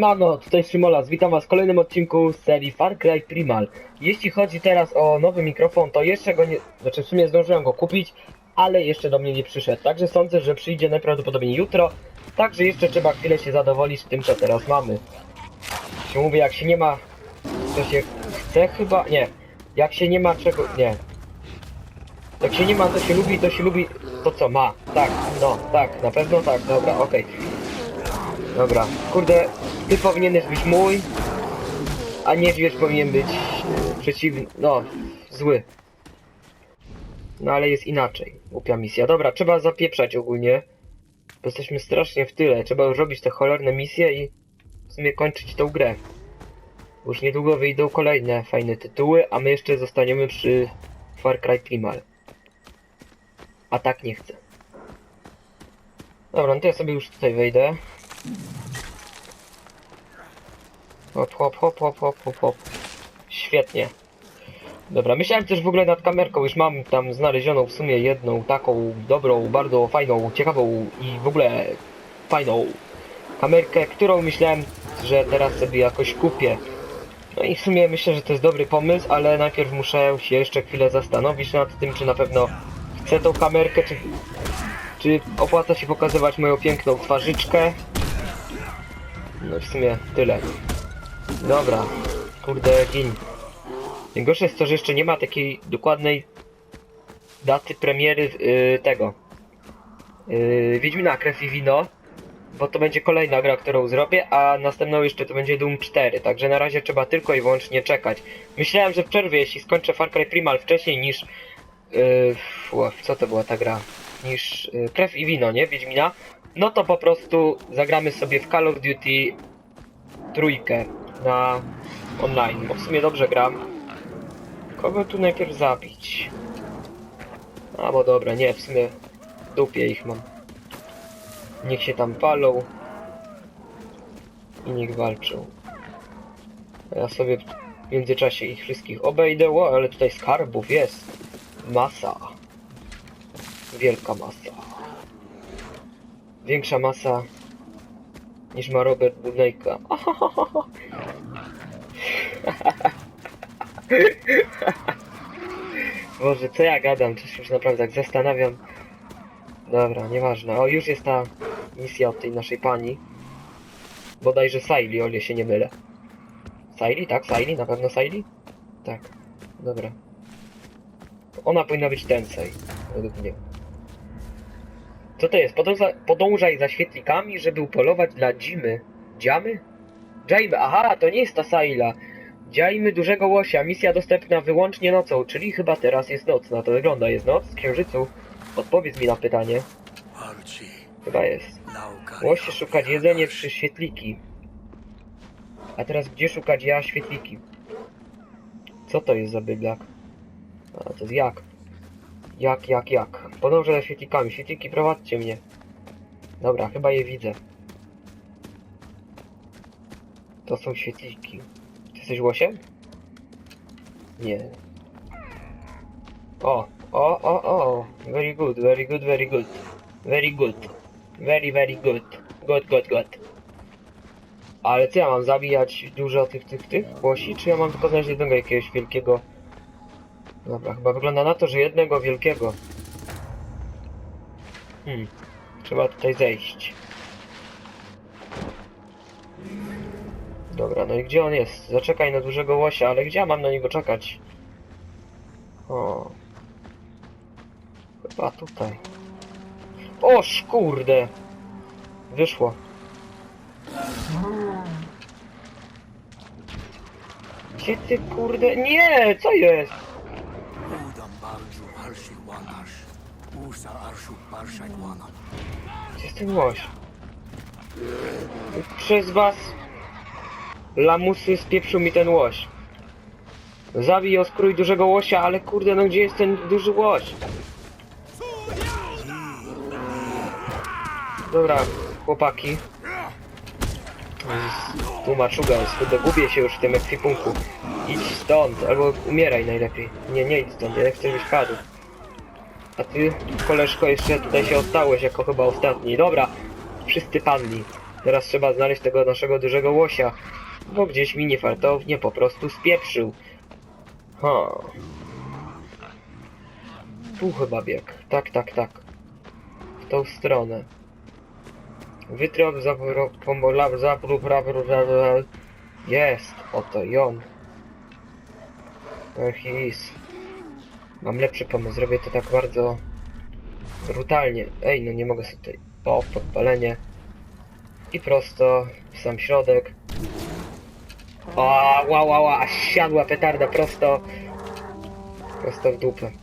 Siemano, tutaj Szymolas, witam was w kolejnym odcinku z serii Far Cry Primal. Jeśli chodzi teraz o nowy mikrofon, to jeszcze go nie... Znaczy w sumie zdążyłem go kupić, ale jeszcze do mnie nie przyszedł. Także sądzę, że przyjdzie najprawdopodobniej jutro. Także jeszcze trzeba chwilę się zadowolić tym, co teraz mamy. Się mówię, jak się nie ma... To się chce chyba... Nie. Jak się nie ma czego... Nie. Jak się nie ma, to się lubi, to się lubi... To co ma. Tak, no, tak, na pewno tak, dobra, okej. Dobra, kurde, ty powinieneś być mój, a niedźwiedź powinien być e, przeciwny, no, zły. No ale jest inaczej, głupia misja. Dobra, trzeba zapieprzać ogólnie, bo jesteśmy strasznie w tyle. Trzeba już robić te cholerne misje i w sumie kończyć tą grę. Już niedługo wyjdą kolejne fajne tytuły, a my jeszcze zostaniemy przy Far Cry Primal. A tak nie chcę. Dobra, no to ja sobie już tutaj wejdę. Hop, hop, hop, hop, hop, hop, hop. Świetnie. Dobra, myślałem też w ogóle nad kamerką, już mam tam znalezioną w sumie jedną taką dobrą, bardzo fajną, ciekawą i w ogóle fajną kamerkę, którą myślałem, że teraz sobie jakoś kupię. No i w sumie myślę, że to jest dobry pomysł, ale najpierw muszę się jeszcze chwilę zastanowić nad tym, czy na pewno chcę tą kamerkę, czy, czy opłaca się pokazywać moją piękną twarzyczkę. No w sumie tyle. Dobra, kurde, gin. Najgorsze jest to, że jeszcze nie ma takiej dokładnej daty premiery yy, tego. Yy, Wiedźmina Krew i Wino, bo to będzie kolejna gra, którą zrobię, a następną jeszcze to będzie Doom 4, także na razie trzeba tylko i wyłącznie czekać. Myślałem, że w przerwie, jeśli skończę Far Cry Primal wcześniej niż... Yy, co to była ta gra? Niż yy, Krew i Wino, nie? Wiedźmina. No to po prostu zagramy sobie w Call of Duty trójkę na online, bo w sumie dobrze gram. Kogo tu najpierw zabić? A bo dobra, nie, w sumie dupie ich mam. Niech się tam palą i niech walczą. Ja sobie w międzyczasie ich wszystkich obejdę, o, ale tutaj skarbów jest. Masa. Wielka masa. Większa masa niż ma Robert Budejka. Boże, co ja gadam? Się już naprawdę tak zastanawiam. Dobra, nieważne. O, już jest ta misja od tej naszej pani. Bodajże Saili, o ile się nie mylę. Saili? Tak, Saili? Na pewno Saili? Tak. Dobra. Ona powinna być Tensei, według mnie. Co to jest? Podąża, podążaj za świetlikami, żeby upolować dla Dzimy. Dziamy? Jaimy, aha, to nie jest ta Saila. Dziajmy dużego łosia, misja dostępna wyłącznie nocą, czyli chyba teraz jest noc. Na to wygląda, jest noc z księżycu. Odpowiedz mi na pytanie. Chyba jest. Łosie szukać jedzenie przy świetliki. A teraz gdzie szukać ja świetliki? Co to jest za bydlak? A to jest jak? Jak, jak, jak? Podążę za świetlikami. Świetliki, prowadźcie mnie. Dobra, chyba je widzę. To są świetliki. Ty jesteś łosiem? Nie. O, o, o, o. Very good, very good, very good. Very good. Very, very good. Good, good, good. Ale co ja mam zabijać dużo tych, tych, tych głosi? Czy ja mam tylko znaleźć jednego jakiegoś wielkiego? Dobra, chyba wygląda na to, że jednego wielkiego. Hmm. Trzeba tutaj zejść. Dobra, no i gdzie on jest? Zaczekaj na dużego łosia, ale gdzie ja mam na niego czekać? O. Chyba tutaj. O, kurde! Wyszło. Gdzie ty kurde? Nie! Co jest? Usa Arshu Parszak Wanam. Gdzie jest ten łoś? Przez was lamusy spieprzył mi ten łoś. Zabij oskrój dużego łosia, ale kurde, no gdzie jest ten duży łoś? Dobra, chłopaki. Tu maczuga gubię się już w tym ekwipunku. Idź stąd, albo umieraj najlepiej. Nie, nie idź stąd, ja chcę być padł. A ty, koleżko, jeszcze tutaj się ostałeś jako chyba ostatni. Dobra, wszyscy padli. Teraz trzeba znaleźć tego naszego dużego łosia, bo gdzieś mi niefartownie po prostu spieprzył. Ha. Tu chyba bieg. Tak, tak, tak. W tą stronę. Wytrop zapro... pomola... zapru... prawo... Jest! Oto i on. Ach, is. Mam lepszy pomysł. Zrobię to tak bardzo... Brutalnie. Ej, no nie mogę sobie tutaj... O, podpalenie. I prosto w sam środek. O, ła, ła, ła, siadła petarda prosto. Prosto w dupę.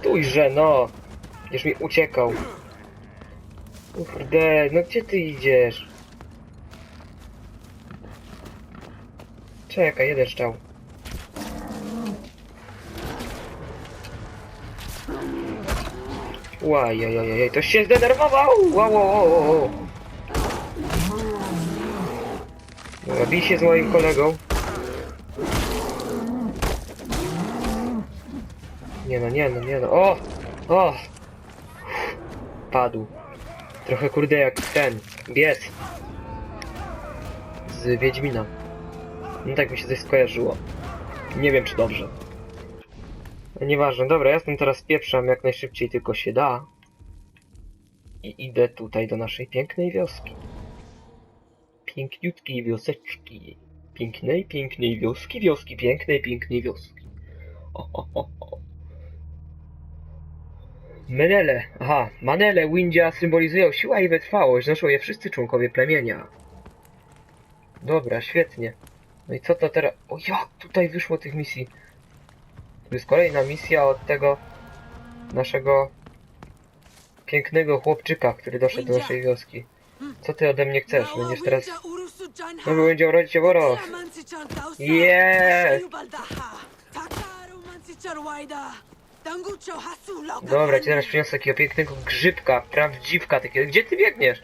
Stójże, no! Już mi uciekał. Kurde, no gdzie ty idziesz? Czekaj, jeden szczał. Łajajajaj, to się zdenerwował! Wow, wow, wow, wow. Się z moim kolegą. Nie no, nie no, nie no. O! O! Padł. Trochę kurde jak ten, bies. Z Wiedźmina. No tak mi się coś skojarzyło. Nie wiem czy dobrze. No Nieważne, dobra, ja stąd teraz pieprzam jak najszybciej tylko się da. I idę tutaj do naszej pięknej wioski. Piękniutkiej wioseczki. Pięknej, pięknej wioski, wioski pięknej, pięknej wioski. O. Menele, aha, manele Windia symbolizują siła i wytrwałość, noszą je wszyscy członkowie plemienia. Dobra, świetnie. No i co to teraz? O jak tutaj wyszło tych misji? To jest kolejna misja od tego naszego pięknego chłopczyka, który doszedł do naszej wioski. Co ty ode mnie chcesz? Będziesz teraz... Znowu będzie urodzić się woro. Jest! Dobra, ci teraz przyniosę takiego pięknego grzybka, prawdziwka takiego. Gdzie ty biegniesz?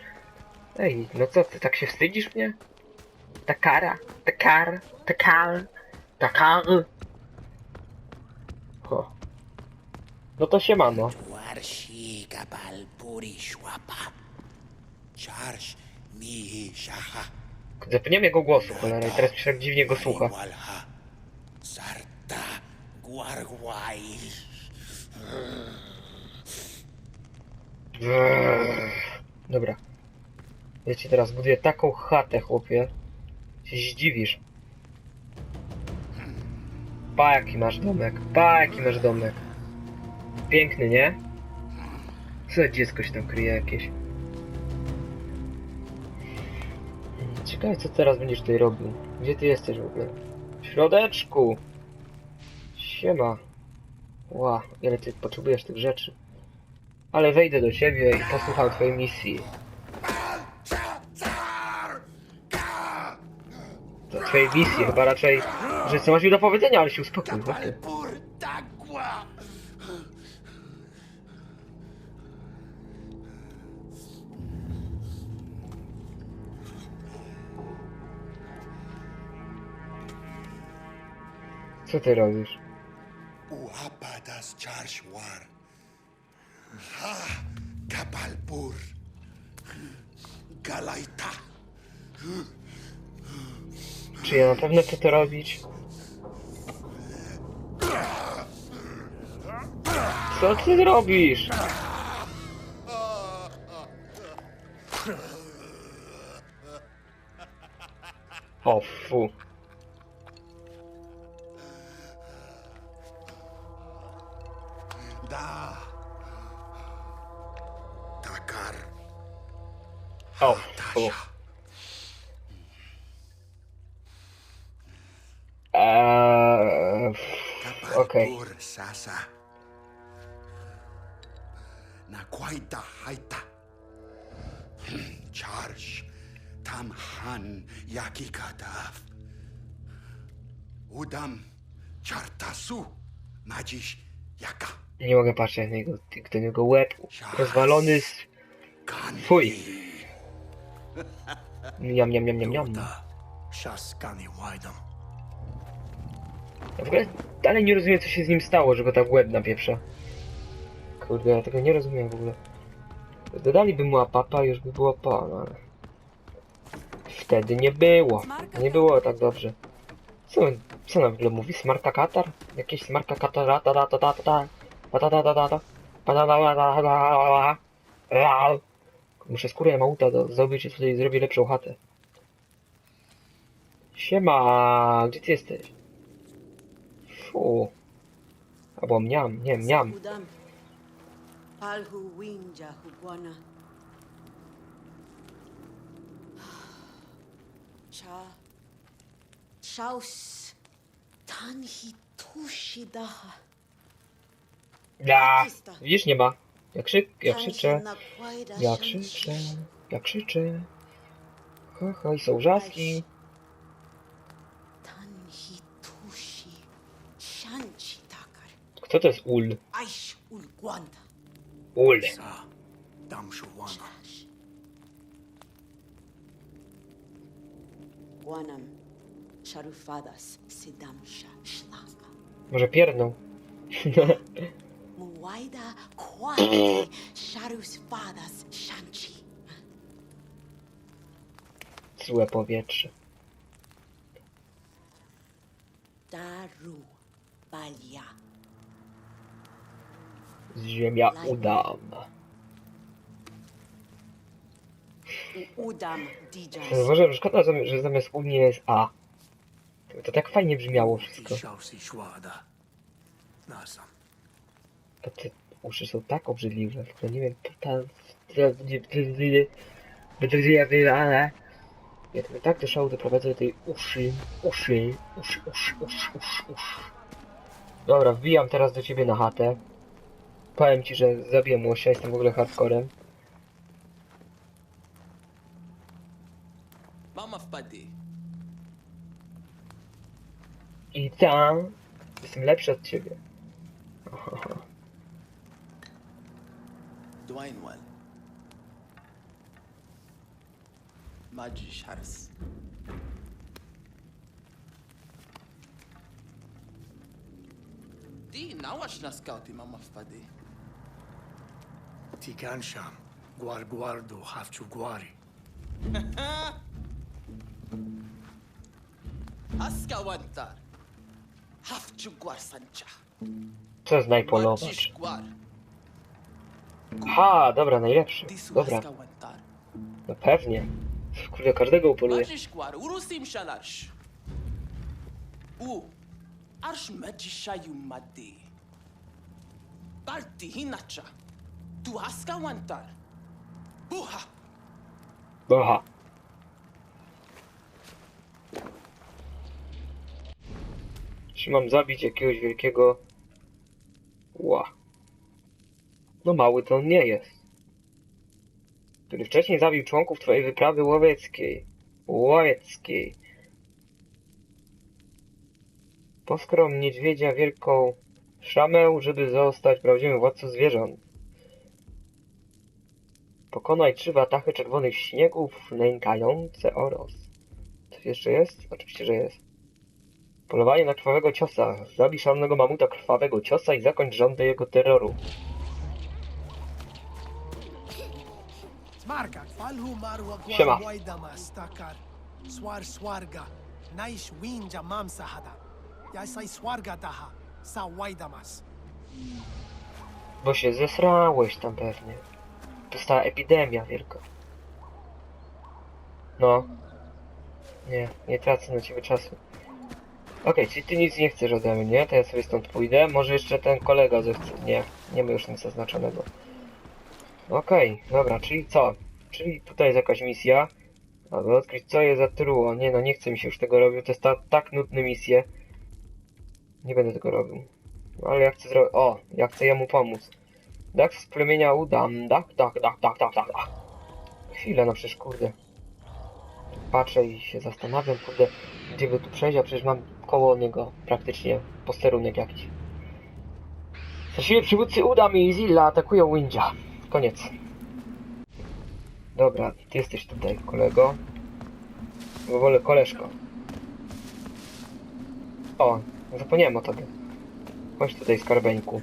Ej, no co ty, tak się wstydzisz mnie? Ta kara, ta kar, ta kar, ta kar. O. No to siemano. Warshi kapal puri szłapa. Charż mi szacha. Zapomniałem jego głosu, cholera, i teraz mi się tak dziwnie go słucha. Sarta. Dobra. Ci teraz buduję taką chatę, chłopie. Się zdziwisz. Pa jaki masz domek. Pa jaki masz domek. Piękny, nie? Co dziecko się tam kryje jakieś. Ciekawe co teraz będziesz tutaj robił. Gdzie ty jesteś w ogóle? W środeczku. Siema. Ła, ile ty potrzebujesz tych rzeczy. Ale wejdę do ciebie i posłucham twojej misji. To twojej misji, chyba raczej, że co masz mi do powiedzenia, ale się uspokój. Pur tagua. Co ty robisz? Uapa das charż war. Ha kapal pur. Galaita. Czy ja na pewno chcę to robić? Co ty robisz? O fu. Da. Takar. O fu. Okej. sasa. Na kwaita haita. Charge. Tam han yaki kadaf. Udam chartasu. Madziś jaka. Nie mogę patrzeć na niego, do niego łeb rozwalony z... Fuj. Niam, niam, niam, niam, niam. Ja w ogóle dalej nie rozumiem co się z nim stało, że go tak w łeb napieprza. Kurde, ja tego nie rozumiem w ogóle. Dodaliby mu apapa, już by było po, no ale... Wtedy nie było. Nie było tak dobrze. Co, co ona w ogóle mówi? Smarka katar? Jakieś smarka katar, ta ta ta ta ta ta ta ta ta ta ta ta ta ta ta ta ta ta Muszę skórę do, zdobyć i tutaj zrobię lepszą chatę. Siema, gdzie ty jesteś? Fu. Albo mniam, nie, mniam. Udam. Palhu winja hubwana. Cha. Chaus. Tanhi tushidaha. Ja. Widzisz, nie ma. Ja, krzyk, ja krzyczę, ja krzyczę, ja krzyczę. Ha, ha, i są wrzaski. Tanhi tushi. Kto to jest Ul? Ul. Może pierdnął. Muwaida kwate Sharus Fadas Shanchi. Złe powietrze. Daru balia. Ziemia udam. Udam dijas. Może szkoda, że że zamiast ul nie jest A. To, tak fajnie brzmiało wszystko. To te uszy są tak obrzydliwe, ogóle nie wiem, to ta... ale... Ja to mnie tak do szału doprowadzę do tej uszy, uszy, uszy, uszy, uszy, uszy, uszy. Dobra, wbijam teraz do ciebie na chatę. Powiem ci, że zabiję łosia, jestem w ogóle hardcorem. Mama wpadli. I tam jestem lepszy od ciebie. Dwayne Majish Harris. ty nałaś na skauty, mama wpady. Ty kanszam. Gwar gwardu, hafczu gwari. Aska wantar. Hafczu gwar sancha. Co znaj polować? Ha, dobra, najlepszy. Dobra. No pewnie. Kurde, każdego upoluję. Marzysz gwar, urusim szalarsz. U, Arsh majisha yumadi. Balti hinacha. Tu aska wantar. Buha. Aha. Czy mam zabić jakiegoś wielkiego... Ła. No mały to on nie jest. Który wcześniej zabił członków twojej wyprawy łowieckiej. Łowieckiej. Poskrom niedźwiedzia wielką szamę, żeby zostać prawdziwym władcą zwierząt. Pokonaj trzy watachy czerwonych śniegów nękające Oros. Coś jeszcze jest? Oczywiście, że jest. Polowanie na krwawego ciosa. Zabij szalonego mamuta krwawego ciosa i zakończ rządy jego terroru. Siema. Gwar wajdama stakar. Swar swarga. Naish winja mamsa hada. Ja sai swarga daha. Sa wajdamas. Bo się zesrałeś tam pewnie. Dostała epidemia wielka. No. Nie, nie tracę na ciebie czasu. Okej, czyli ty nic nie chcesz ode mnie, nie? To ja sobie stąd pójdę. Może jeszcze ten kolega zechce. Nie, nie ma już nic zaznaczonego. Okej, dobra, czyli co? Czyli tutaj jest jakaś misja. Aby odkryć co jest za truło. Nie no, nie chce mi się już tego robić. To jest ta, tak nudne misje. Nie będę tego robił. No ale ja chcę zrobić. O, ja chcę jemu pomóc. Dach z plemienia udam. Dach, dach, dach, dach, dach, dach, dach. Chwilę, no przecież kurde. Patrzę i się zastanawiam, kurde, gdzie by tu przejść, a przecież mam koło niego praktycznie posterunek jakiś. Właściwie przywódcy Udam i Zilla atakują Windzia. Koniec. Dobra, ty jesteś tutaj, kolego. W ogóle koleżko. O, zapomniałem o tobie. Chodź tutaj, skarbeńku.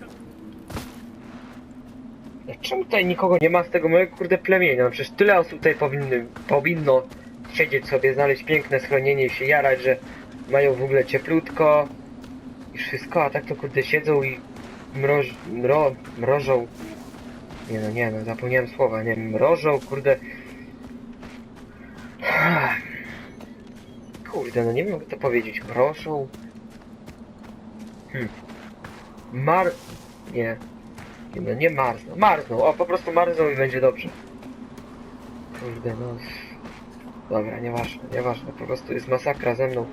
czemu tutaj nikogo nie ma z tego mojego kurde plemienia? No Przecież tyle osób tutaj powinny, powinno siedzieć sobie, znaleźć piękne schronienie i się jarać, że mają w ogóle cieplutko i wszystko, a tak to kurde siedzą i mroż, mro, mrożą. Nie no, nie no, zapomniałem słowa, nie, mrożą, kurde. Kurde, no nie wiem jak to powiedzieć, mrożą. Hmm. Mar... Nie. Nie, no nie marzną, marzną, o po prostu marzną i będzie dobrze. Kurde, no... Dobra, nieważne, nieważne, po prostu jest masakra ze mną.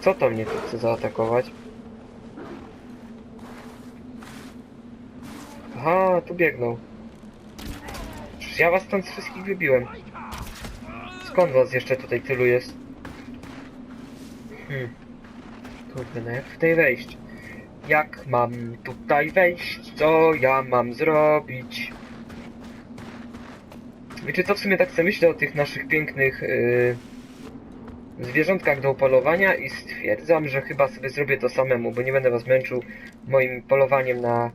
Co to mnie tu chce zaatakować? Aha, tu biegną. Przecież ja was stąd wszystkich wybiłem. Skąd was jeszcze tutaj tylu jest? Hmm. Kurde, no jak tutaj wejść? Jak mam tutaj wejść? Co ja mam zrobić? Wiecie co, w sumie tak sobie myślę o tych naszych pięknych yy, zwierzątkach do polowania i stwierdzam, że chyba sobie zrobię to samemu, bo nie będę was męczył moim polowaniem na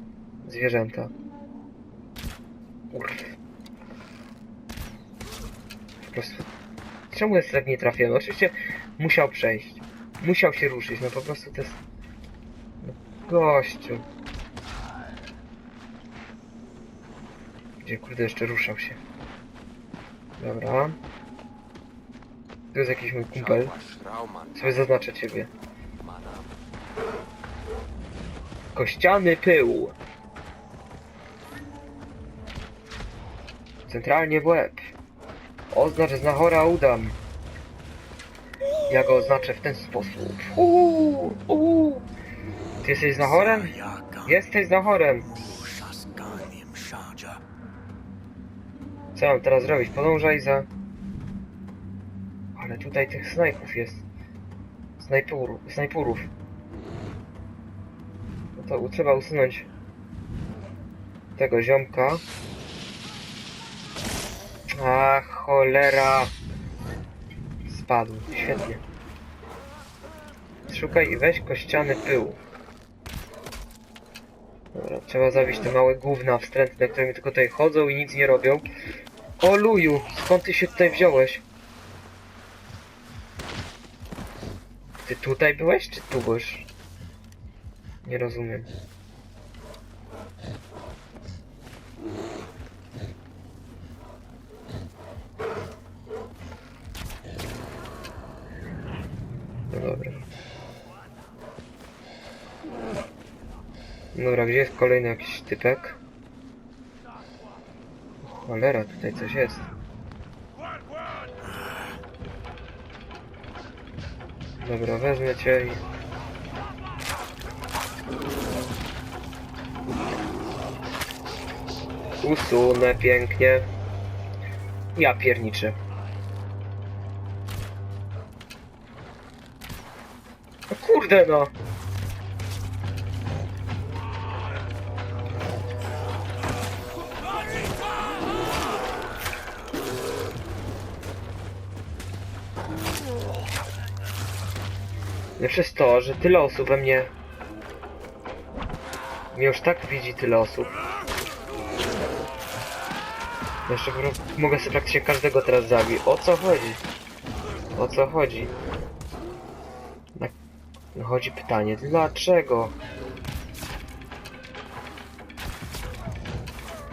zwierzęta. Uff. Po prostu... Czemu jest tak nie trafiony? Oczywiście musiał przejść. Musiał się ruszyć, no po prostu to jest... No, gościu. Gdzie kurde jeszcze ruszał się. Dobra. Tu jest jakiś mój kumpel. Sobie zaznaczę ciebie. Kościany pył. Centralnie w łeb. Oznacz znachora udam. Ja go oznaczę w ten sposób. Uuu, uuu. Ty jesteś znachorem? Jesteś znachorem. Co mam teraz zrobić? Podążaj za... Ale tutaj tych snajpów jest. Snajpurów. Snajpurów. No to trzeba usunąć tego ziomka. A cholera. Spadł. Świetnie. Szukaj i weź kościany pył. Dobra, trzeba zabić te małe gówna wstrętne, które mi tylko tutaj chodzą i nic nie robią. O luju, skąd ty się tutaj wziąłeś? Ty tutaj byłeś, czy tu byłeś? Nie rozumiem. No dobra. Dobra, gdzie jest kolejny jakiś typek? Cholera, tutaj coś jest. Dobra, wezmę cię i... Usunę pięknie. Ja pierniczę. No kurde no! To, że tyle osób we mnie... Mnie już tak widzi tyle osób. Jeszcze mogę sobie praktycznie każdego teraz zabić. O co chodzi? O co chodzi? Na... Chodzi pytanie, dlaczego?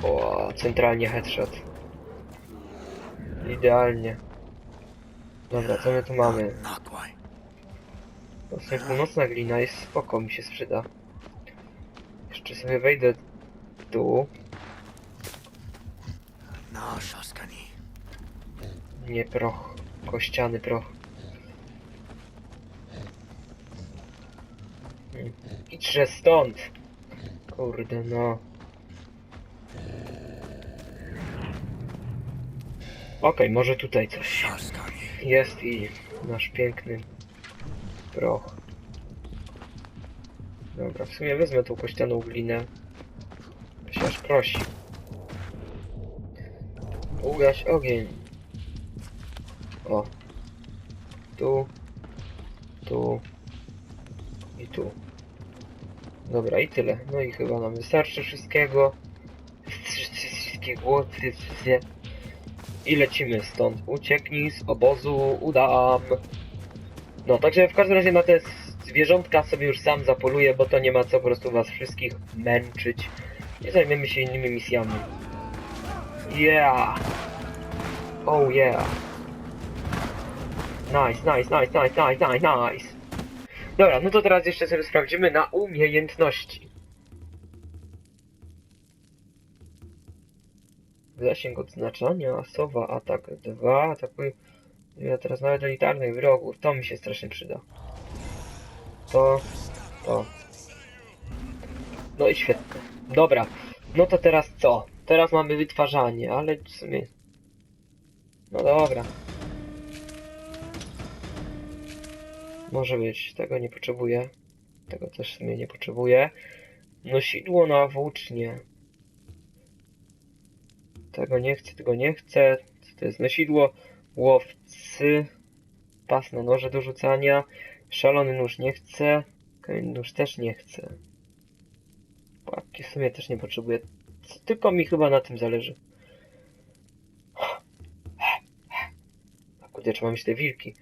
O, centralnie headshot. Idealnie. Dobra, co my tu mamy? Właśnie północna glina jest spoko, mi się sprzyda. Jeszcze sobie wejdę tu. Nie proch. Kościany proch. Hmm. Idźże stąd! Kurde no. Okej, może tutaj coś. Jest i nasz piękny proch. Dobra, w sumie wezmę tą kościaną glinę. Się aż prosi. Ugaś ogień. O. Tu. Tu. I tu. Dobra, i tyle. No i chyba nam wystarczy wszystkiego. wszystkich głowy i lecimy stąd. Ucieknij z obozu, udam. No, także w każdym razie na te zwierzątka sobie już sam zapoluję, bo to nie ma co po prostu was wszystkich męczyć. Nie zajmiemy się innymi misjami. Yeah! Oh yeah! Nice, nice, nice, nice, nice, nice, nice! Dobra, no to teraz jeszcze sobie sprawdzimy na umiejętności. Zasięg odznaczania, sowa, atak 2, atakuj... Ja teraz nawet elitarnych wrogów, to mi się strasznie przyda. To, to. No i świetnie. Dobra, no to teraz co? Teraz mamy wytwarzanie, ale w sumie... No dobra. Może być, tego nie potrzebuję. Tego też w sumie nie potrzebuję. Nosidło na włócznie. Tego nie chcę, tego nie chcę. Co to jest nosidło? Łowcy. Pas na noże do rzucania. Szalony nóż nie chcę. Kamienny nóż też nie chcę. Łapki w sumie też nie potrzebuję. Tylko mi chyba na tym zależy. Kurde, czy mam te wilki?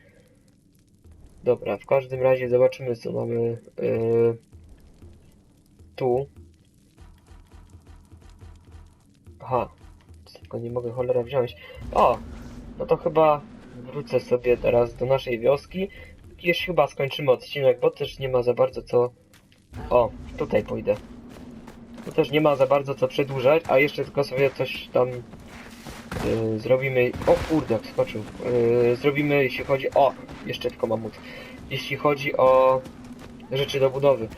Dobra, w każdym razie zobaczymy co mamy yy, tu. Aha, tylko nie mogę cholera wziąć. O, no to chyba wrócę sobie teraz do naszej wioski. Już chyba skończymy odcinek, bo też nie ma za bardzo co... O, tutaj pójdę. Tu też nie ma za bardzo co przedłużać, a jeszcze tylko sobie coś tam yy, zrobimy... O kurde, jak skoczył. Yy, zrobimy, jeśli chodzi... O, jeszcze tylko mamut. Jeśli chodzi o rzeczy do budowy.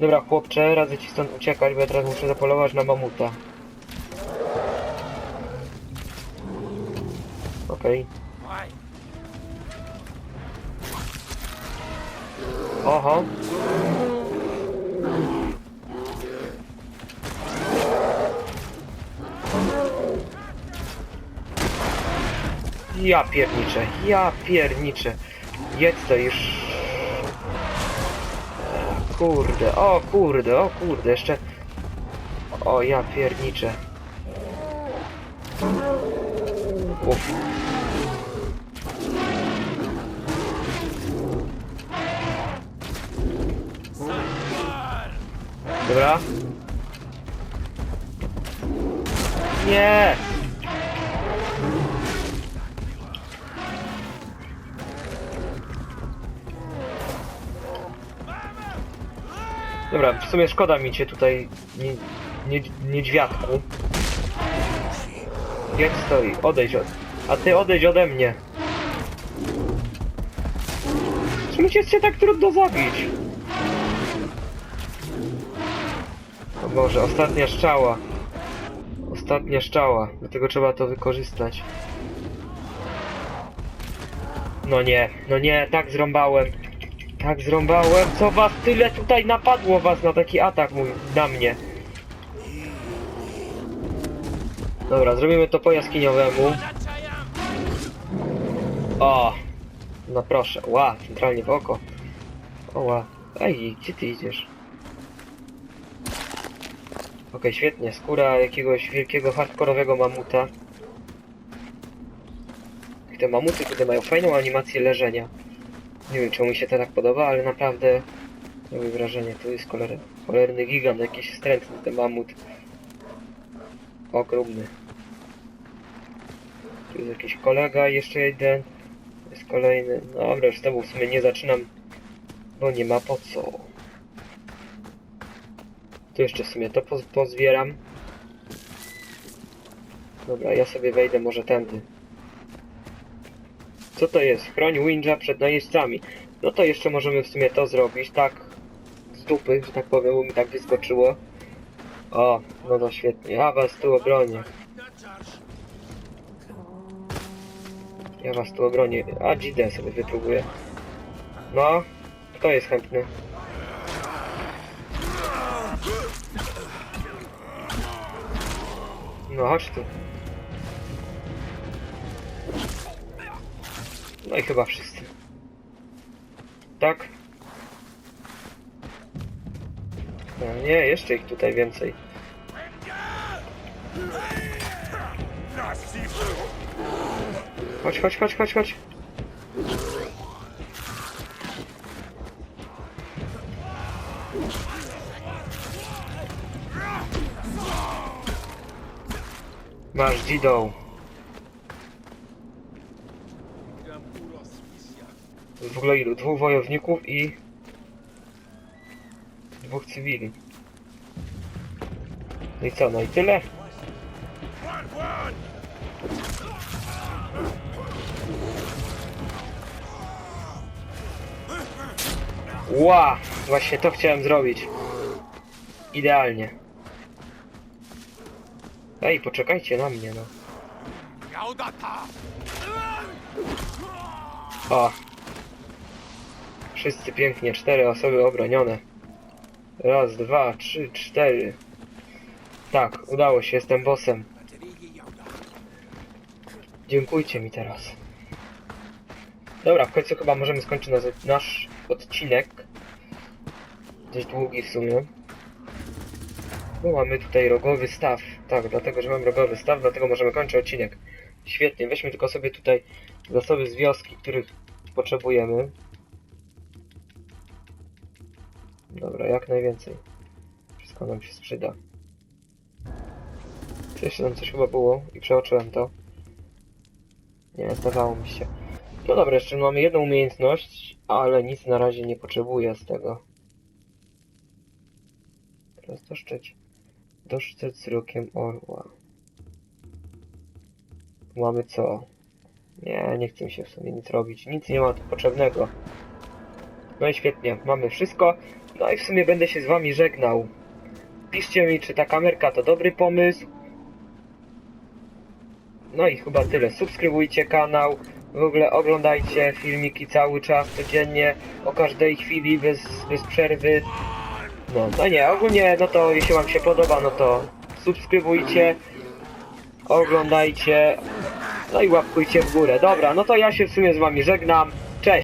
Dobra, chłopcze, radzę ci stąd uciekać, bo ja teraz muszę zapolować na mamuta. Okej. Oho. Ja pierniczę, ja pierniczę. Jedz to już. Kurde, o kurde, o kurde, jeszcze. O, ja pierniczę. Uff. Dobra. Nie! Dobra, w sumie szkoda mi cię tutaj, nie, nie, niedźwiadku. Jak stoi? Odejdź od... A ty odejdź ode mnie. Czemu cię cię tak trudno zabić? O Boże, ostatnia szczała. Ostatnia szczała, dlatego trzeba to wykorzystać. No nie, no nie, tak zrąbałem. Tak zrąbałem, co was tyle tutaj napadło was na taki atak mój, na mnie. Dobra, zrobimy to po jaskiniowemu. O! No proszę, ła, centralnie w oko. O ła. Ej, gdzie ty idziesz? Okej, świetnie. Skóra jakiegoś wielkiego, hardkorowego mamuta. Te mamuty tutaj mają fajną animację leżenia. Nie wiem, czemu mi się to tak podoba, ale naprawdę robi wrażenie. Tu jest choler, cholerny gigant, jakiś wstrętny ten mamut. Ogromny. Tu jest jakiś kolega, jeszcze jeden. Jest kolejny. Dobra, już z tobą w sumie nie zaczynam, bo nie ma po co. Tu jeszcze w sumie to poz. Dobra, ja sobie wejdę może tędy. Co to jest? Chroń Windja przed najeźdźcami. No to jeszcze możemy w sumie to zrobić, tak z dupy, że tak powiem, bo mi tak wyskoczyło. O, no to świetnie. Ja was tu obronię. Ja was tu obronię. A Gidę sobie wypróbuję. No, kto jest chętny? No chodź tu. No i chyba wszyscy. Tak? No nie, jeszcze ich tutaj więcej. Chodź, chodź, chodź, chodź, chodź. Masz Didą. Ogóle ilu? Dwóch wojowników i... Dwóch cywili. No i co, no i tyle? Ła! Właśnie to chciałem zrobić. Idealnie. Ej, poczekajcie na mnie, no. O! Wszyscy pięknie, cztery osoby obronione. Raz, dwa, trzy, cztery. Tak, udało się, jestem bossem. Dziękujcie mi teraz. Dobra, w końcu chyba możemy skończyć nas- nasz odcinek. Dość długi w sumie. Bo mamy tutaj rogowy staw. Tak, dlatego, że mam rogowy staw, dlatego możemy kończyć odcinek. Świetnie, weźmy tylko sobie tutaj zasoby z wioski, których potrzebujemy. Dobra, jak najwięcej. Wszystko nam się sprzyda. Jeszcze tam coś chyba było i przeoczyłem to. Nie, zdawało mi się. No dobra, jeszcze mamy jedną umiejętność, ale nic na razie nie potrzebuję z tego. Teraz doszczeć. Doszczeć wzrokiem orła. Mamy co? Nie, nie chce mi się w sumie nic robić. Nic nie ma tu potrzebnego. No i świetnie, mamy wszystko. No i w sumie będę się z wami żegnał. Piszcie mi, czy ta kamerka to dobry pomysł. No i chyba tyle. Subskrybujcie kanał. W ogóle oglądajcie filmiki cały czas, codziennie, o każdej chwili, bez, bez przerwy. No, no nie, ogólnie, no to jeśli wam się podoba, no to subskrybujcie, oglądajcie, no i łapkujcie w górę. Dobra, no to ja się w sumie z wami żegnam.